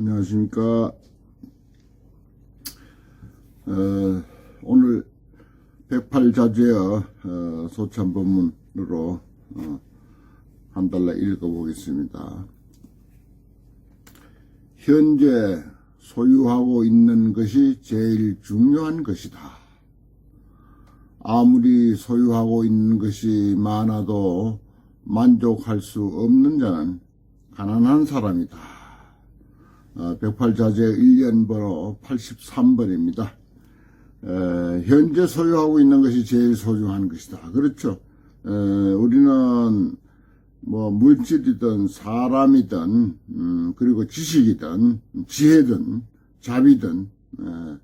안녕하십니까. 어, 오늘 108자주의 어, 소참법문으로 어, 한 달러 읽어보겠습니다. 현재 소유하고 있는 것이 제일 중요한 것이다. 아무리 소유하고 있는 것이 많아도 만족할 수 없는 자는 가난한 사람이다. 어, 108자제 1년 번호 83번입니다. 현재 소유하고 있는 것이 제일 소중한 것이다. 그렇죠. 에, 우리는 뭐 물질이든 사람이든 음, 그리고 지식이든 지혜든 자비든 에,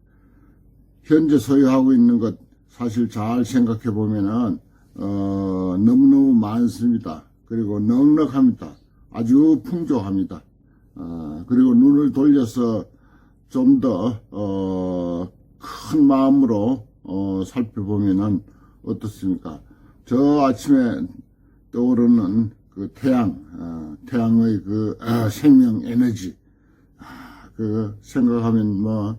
현재 소유하고 있는 것 사실 잘 생각해 보면은 어, 너무너무 많습니다. 그리고 넉넉합니다. 아주 풍족합니다. 어, 그리고 눈을 돌려서 좀 더, 어, 큰 마음으로, 어, 살펴보면은 어떻습니까? 저 아침에 떠오르는 그 태양, 어, 태양의 그, 아, 생명 에너지, 아, 그 생각하면 뭐,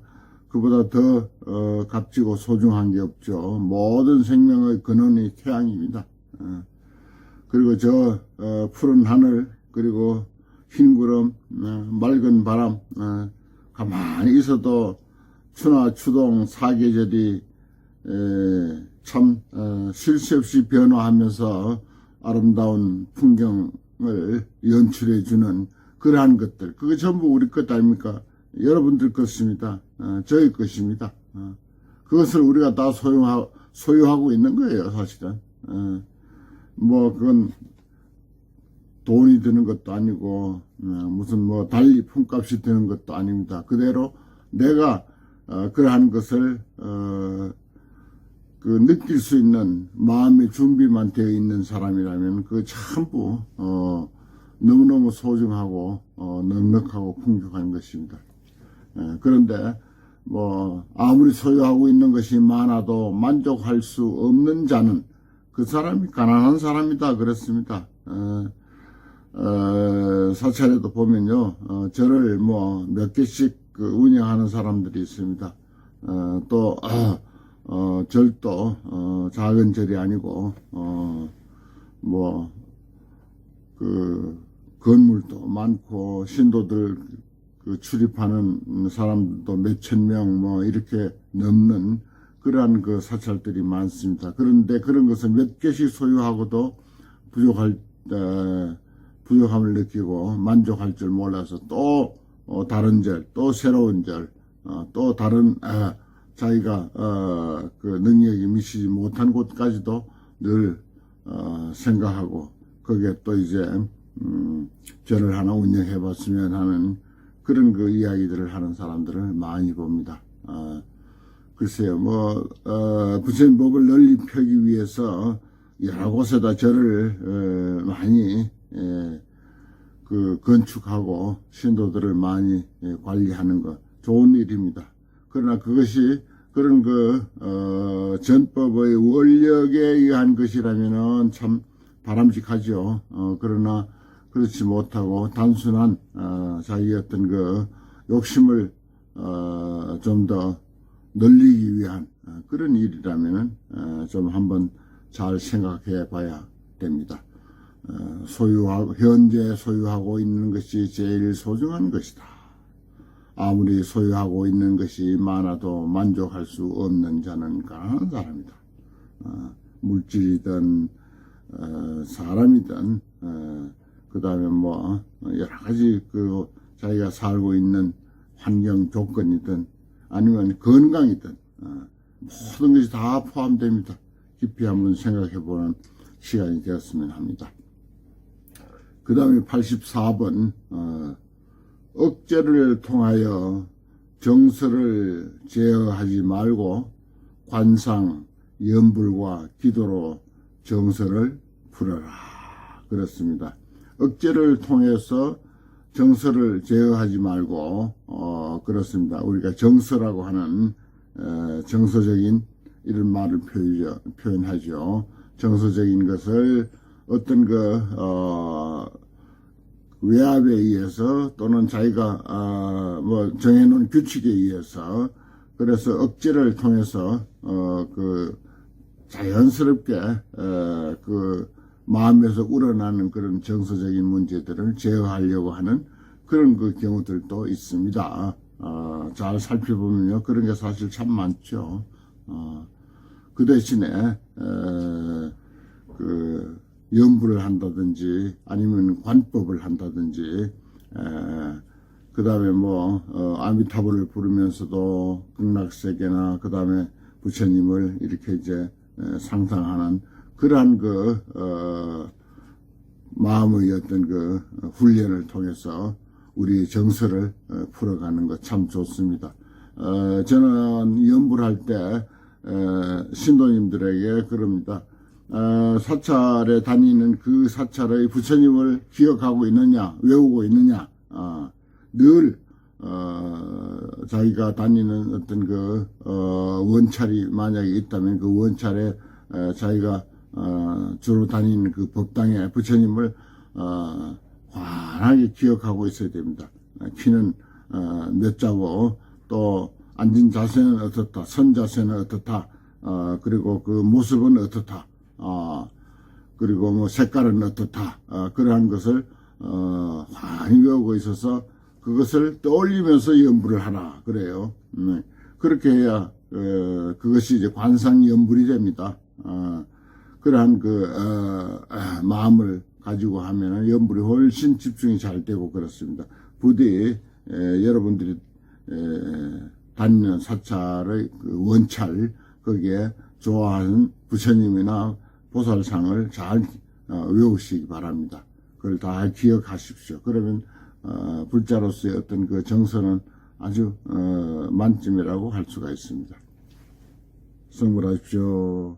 그보다 더, 어, 값지고 소중한 게 없죠. 모든 생명의 근원이 태양입니다. 어. 그리고 저 어, 푸른 하늘 그리고 흰 구름 어, 맑은 바람 어, 가만히 있어도 추나 추동 사계절이 에, 참 어, 쉴새 없이 변화하면서 아름다운 풍경을 연출해 주는 그러한 것들. 그게 전부 우리 것 아닙니까? 여러분들 것입니다. 어, 저희 것입니다. 어, 그것을 우리가 다 소유하, 소유하고 있는 거예요 사실은. 어, 뭐 그건 돈이 드는 것도 아니고 어, 무슨 뭐 달리 품값이 드는 것도 아닙니다. 그대로 내가 어, 그러한 것을 어, 그 느낄 수 있는 마음의 준비만 되어 있는 사람이라면 그 전부 어, 너무너무 소중하고 어, 넉넉하고 풍족한 것입니다. 예, 그런데 뭐 아무리 소유하고 있는 것이 많아도 만족할 수 없는 자는 그 사람이 가난한 사람이다 그랬습니다. 어, 어, 사찰에도 보면요, 어, 절을 뭐 몇 개씩 그 운영하는 사람들이 있습니다. 어, 또 어, 어, 절도 어, 작은 절이 아니고 어, 뭐 그 건물도 많고 신도들 그 출입하는 사람도 몇천 명 뭐 이렇게 넘는 그러한 그 사찰들이 많습니다. 그런데 그런 것을 몇 개씩 소유하고도 부족할 어, 부족함을 느끼고 만족할 줄 몰라서 또 어, 다른 절, 또 새로운 절, 어, 또 다른 아, 자기가 어, 그 능력이 미치지 못한 곳까지도 늘 어, 생각하고 거기에 또 이제 음, 절을 하나 운영해 봤으면 하는 그런 그 이야기들을 하는 사람들을 많이 봅니다. 어, 글쎄요, 뭐, 어, 부처님 법을 널리 펴기 위해서 여러 곳에다 절을, 어, 많이, 예, 그, 건축하고 신도들을 많이 예, 관리하는 것, 좋은 일입니다. 그러나 그것이 그런 그, 어, 전법의 원력에 의한 것이라면은 참 바람직하죠. 어, 그러나 그렇지 못하고 단순한, 어, 자기 어떤 그 욕심을, 어, 좀 더 늘리기 위한 어, 그런 일이라면 어, 좀 한번 잘 생각해 봐야 됩니다. 어, 소유하고 현재 소유하고 있는 것이 제일 소중한 것이다. 아무리 소유하고 있는 것이 많아도 만족할 수 없는 자는 가난한 사람이다. 물질이든 사람이든 그 다음에 뭐 여러 가지 그 자기가 살고 있는 환경 조건이든 아니면 건강이든 어, 모든 것이 다 포함됩니다. 깊이 한번 생각해 보는 시간이 되었으면 합니다. 그 다음에 84번 어, 억제를 통하여 정서를 제어하지 말고 관상, 연불과 기도로 정서를 풀어라. 그렇습니다. 억제를 통해서 정서를 제어하지 말고 어 그렇습니다. 우리가 정서라고 하는 에, 정서적인 이런 말을 표현, 표현하죠. 정서적인 것을 어떤 그 어, 외압에 의해서 또는 자기가 아, 뭐 정해놓은 규칙에 의해서 그래서 억지를 통해서 어 그 자연스럽게 어, 그 마음에서 우러나는 그런 정서적인 문제들을 제어하려고 하는 그런 그 경우들도 있습니다. 어, 잘 살펴보면요 그런 게 사실 참 많죠. 어, 그 대신에 에, 그 연부를 한다든지 아니면 관법을 한다든지 그 다음에 뭐 어, 아미타불을 부르면서도 극락세계나 그 다음에 부처님을 이렇게 이제 에, 상상하는 그러한 그 어, 마음의 어떤 그 훈련을 통해서 우리 정서를 어, 풀어가는 것 참 좋습니다. 어, 저는 연부를 할때 신도님들에게 그럽니다. 어, 사찰에 다니는 그 사찰의 부처님을 기억하고 있느냐, 외우고 있느냐, 어, 늘, 어, 자기가 다니는 어떤 그, 어, 원찰이 만약에 있다면 그 원찰에 어, 자기가 어, 주로 다니는 그 법당에 부처님을 어, 환하게 기억하고 있어야 됩니다. 어, 키는 어, 몇 자고 또 앉은 자세는 어떻다, 선 자세는 어떻다, 어, 그리고 그 모습은 어떻다, 어, 그리고 뭐 색깔은 어떻다, 어, 그러한 것을 어, 환히 외우고 있어서 그것을 떠올리면서 연부를 하라 그래요. 음, 그렇게 해야 어, 그것이 이제 관상 연불이 됩니다. 어, 그러한 그 어, 아, 마음을 가지고 하면은 연불이 훨씬 집중이 잘 되고 그렇습니다. 부디 에, 여러분들이 에, 다니는 사찰의 그 원찰 거기에 좋아하는 부처님이나 보살상을 잘 어, 외우시기 바랍니다. 그걸 다 기억하십시오. 그러면 어, 불자로서의 어떤 그 정서는 아주 어, 만점이라고 할 수가 있습니다. 성불하십시오.